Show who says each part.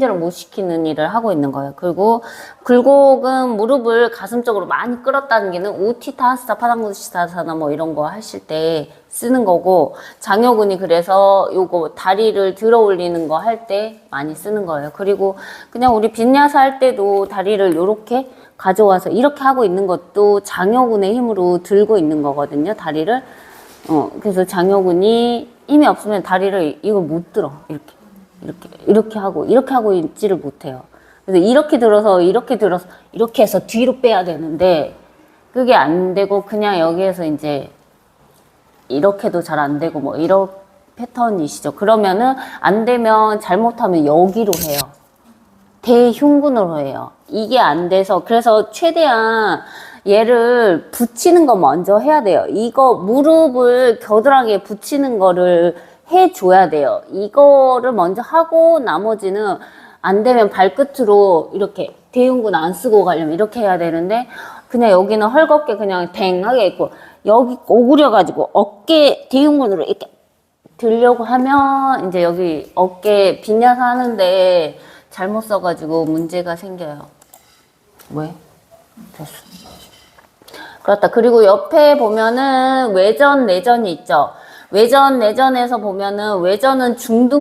Speaker 1: 진짜로 못 시키는 일을 하고 있는 거예요. 그리고 굴곡은 무릎을 가슴 쪽으로 많이 끌어당기는 오티 타스타 파당구시타사나 뭐 이런 거 하실 때 쓰는 거고 장요근이 그래서 요거 다리를 들어 올리는 거 할 때 많이 쓰는 거예요. 그리고 그냥 우리 빈야사 할 때도 다리를 요렇게 가져와서 이렇게 하고 있는 것도 장요근의 힘으로 들고 있는 거거든요. 다리를 어 그래서 장요근이 힘이 없으면 다리를 이걸 못 들어 이렇게 이렇게 이렇게 하고 이렇게 하고 있지를 못해요. 그래서 이렇게 들어서 이렇게 들어서 이렇게 해서 뒤로 빼야 되는데 그게 안 되고 그냥 여기에서 이제 이렇게도 잘 안 되고 뭐 이런 패턴이시죠. 그러면은 안 되면 잘못하면 여기로 해요. 대흉근으로 해요. 이게 안 돼서 그래서 최대한 얘를 붙이는 거 먼저 해야 돼요. 이거 무릎을 겨드랑이에 붙이는 거를 해줘야 돼요. 이거를 먼저 하고 나머지는 안 되면 발끝으로 이렇게 대흉근 안 쓰고 가려면 이렇게 해야 되는데 그냥 여기는 헐겁게 그냥 댕하게 있고 여기 오그려 가지고 어깨 대흉근으로 이렇게 들려고 하면 이제 여기 어깨 빈야사 하는데 잘못 써가지고 문제가 생겨요. 왜? 됐어. 그렇다. 그리고 옆에 보면은 외전, 내전이 있죠. 외전, 내전에서 보면은 외전은 중등